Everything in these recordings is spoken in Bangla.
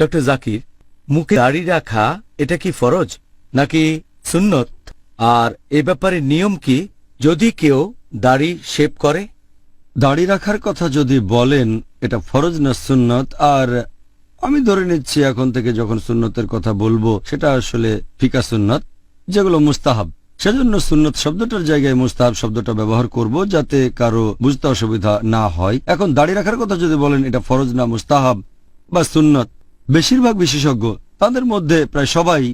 ডক্টর জাকির, মুখে দাড়ি রাখা, এটা কি ফরজ? নাকি সুন্নত? আর এ ব্যাপারে নিয়ম কি, যদি কেউ দাড়ি শেভ করে? দাড়ি রাখার কথা যদি বলেন, এটা ফরজ না সুন্নত? আর আমি ধরে নিচ্ছি, এখন থেকে যখন সুন্নতের কথা বলব, সেটা আসলে ফিকা সুন্নত, যেগুলো মুস্তাহাব। সেজন্য সুন্নত শব্দটার জায়গায় মুস্তাহাব শব্দটা ব্যবহার করব, যাতে কারও বুঝতে অসুবিধা না হয়। এখন দাড়ি রাখার কথা যদি বলেন, এটা ফরজ না মুস্তাহাব বা সুন্নত? বেশিরভাগ বিশেষজ্ঞ, তাদের মধ্যে প্রায় সবাই,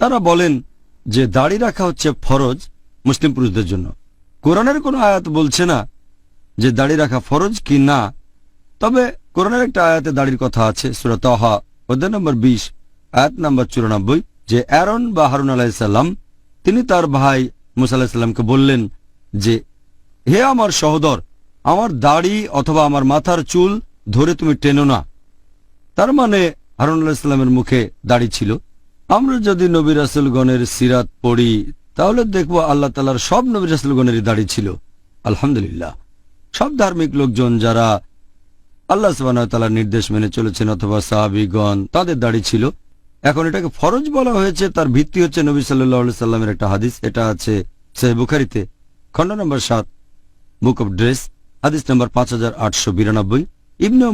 তারা বলেন যে দাড়ি রাখা হচ্ছে ফরজ মুসলিম পুরুষদের জন্য। কোরআনের কোনো আয়াত বলছে না যে দাড়ি রাখা ফরজ কি না? তবে কোরআনের একটা আয়াতে দাড়ির কথা আছে সুরাত অধ্যায় নম্বর বিশ, আয়াত নম্বর চুরানব্বই, যে অ্যারন বা হারুন আলাহিসাল্লাম তিনি তার ভাই মুসা আলাহিসাল্লামকে বললেন যে, হে আমার সহদর, আমার দাড়ি অথবা আমার মাথার চুল ধরে তুমি টেনো না। তার মানে হারুন আলাহিসাল্লামের মুখে দাড়ি ছিল। আমরা যদি নবী রাসুলগণের সিরাত পড়ি, তাহলে দেখব আল্লাহ তালার সব নবী রাসুলগণেরই দাড়ি ছিল। আলহামদুলিল্লাহ। সব ধার্মিক লোকজন যারা আল্লাহ তালার নির্দেশ মেনে চলেছেন অথবা সাহাবিগণ, তাদের দাড়ি ছিল। এখন এটাকে ফরজ বলা হয়েছে, তার ভিত্তি হচ্ছে নবী সাল্লাহ সাল্লামের একটা হাদিস, এটা আছে সেহ বুখারিতে, খণ্ড নম্বর সাত, বুক অব ড্রেস, হাদিস নম্বর পাঁচ হাজার আটশো বিরানব্বই। ইবনে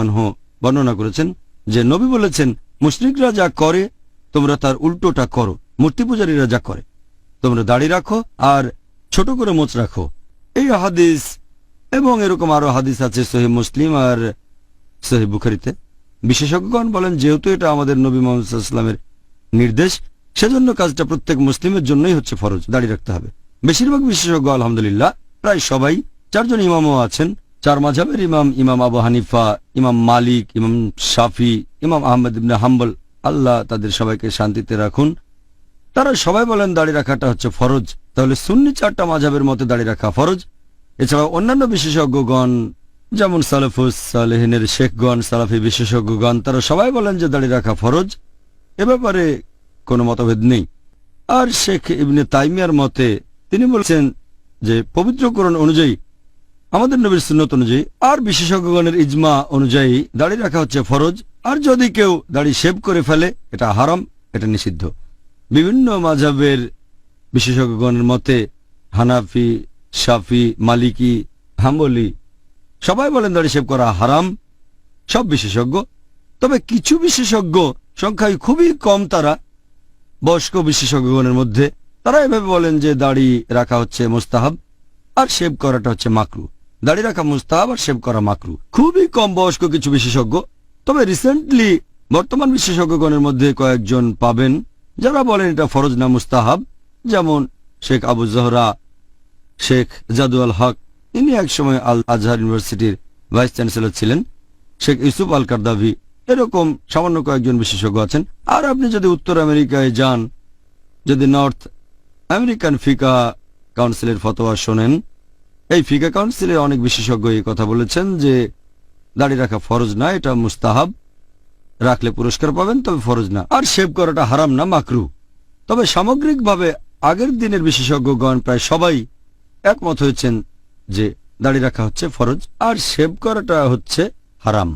আনহু বর্ণনা করেছেন যে নবী বলেছেন, মুশরিকরা যা করে, তোমরা তার উল্টোটা করো। মূর্তি পূজারীরা যা করে, তোমরা দাড়ি রাখো আর ছোট করে মোচ রাখো। এই হাদিস এবং এরকম আরও হাদিস আছে সহি মুসলিম আর সহি বুখারিতে। বিশেষজ্ঞগণ বলেন, যেহেতু এটা আমাদের নবী মোহাম্মদ ইসলামের নির্দেশ, সেজন্য কাজটা প্রত্যেক মুসলিমের জন্যই হচ্ছে ফরজ দাঁড়িয়ে রাখতে হবে। বেশিরভাগ বিশেষজ্ঞ, আলহামদুলিল্লাহ, প্রায় সবাই, চারজন ইমামও আছেন। চার মাঝাবের ইমাম ইমাম আবু হানিফা, ইমাম মালিক, ইমাম শাফি, ইমাম আহমদ ইবনে হাম্বল, আল্লাহ তাদের সবাইকে শান্তিতে রাখুন। তারা সবাই বলেন দাড়ি রাখাটা হচ্ছে ফরজ। তাহলে সুন্নি চারটা মাঝাবের মতে দাড়ি রাখা ফরজ। এছাড়া অন্যান্য বিশেষজ্ঞগণ, যেমন সালেফুস সালেহিনের শেখগণ, সালাফি বিশেষজ্ঞগণ, তারা সবাই বলেন যে দাড়ি রাখা ফরজ। এ ব্যাপারে কোনো মতভেদ নেই। আর শেখ ইবনে তাইমিয়ার মতে তিনি বলছেন যে পবিত্রকরণ অনুযায়ী আমাদের নবীর সুন্নত অনুযায়ী, আর বিশেষজ্ঞগণের ইজমা অনুযায়ী দাড়ি রাখা হচ্ছে ফরজ, আর যদি কেউ দাড়ি শেভ করে ফেলে, এটা হারাম, এটা নিষিদ্ধ। বিভিন্ন মাঝাবের বিশেষজ্ঞগণের মতে, হানাফি, শাফি, মালিকি, হাম্বলি, সবাই বলেন দাড়ি শেভ করা হারাম, সব বিশেষজ্ঞ। তবে কিছু বিশেষজ্ঞ, সংখ্যায় খুবই কম তারা, বয়স্ক বিশেষজ্ঞগণের মধ্যে, তারা এভাবে বলেন যে দাড়ি রাখা হচ্ছে মোস্তাহাব, আর শেভ করাটা হচ্ছে মাকরু। দাড়ি রাখা মুস্তাহাব আর শেভ করা মাকরু। খুবই কম বয়স্ক কিছু বিশেষজ্ঞ। তবে রিসেন্টলি বর্তমান বিশেষজ্ঞগণের মধ্যে কয়েকজন পাবেন, যারা বলেন এটা ফরজ না মুস্তাহাব। যেমন শেখ আবু জহরা, শেখ জাদুয়াল হক, ইনি একসময় আল আজহার ইউনিভার্সিটির ভাইস চ্যান্সেলর ছিলেন। শেখ ইউসুফ আল কারদাভি, এরকম সামান্য কয়েকজন বিশেষজ্ঞ আছেন। আর আপনি যদি উত্তর আমেরিকায় যান, যদি নর্থ আমেরিকান ফিকা কাউন্সিলের ফতোয়া শোনেন এই ফিকা কাউন্সিলে অনেক বিশেষজ্ঞ এই কথা বলেছেন যে দাড়ি রাখা ফরজ না, এটা মুস্তাহাব। রাখলে পুরস্কার পাবেন, তবে ফরজ না। আর সেভ করাটা হারাম না, মাকরু। তবে সামগ্রিকভাবে আগের দিনের বিশেষজ্ঞগণ প্রায় সবাই একমত হয়েছেন যে দাড়ি রাখা হচ্ছে ফরজ, আর সেভ করাটা হচ্ছে হারাম।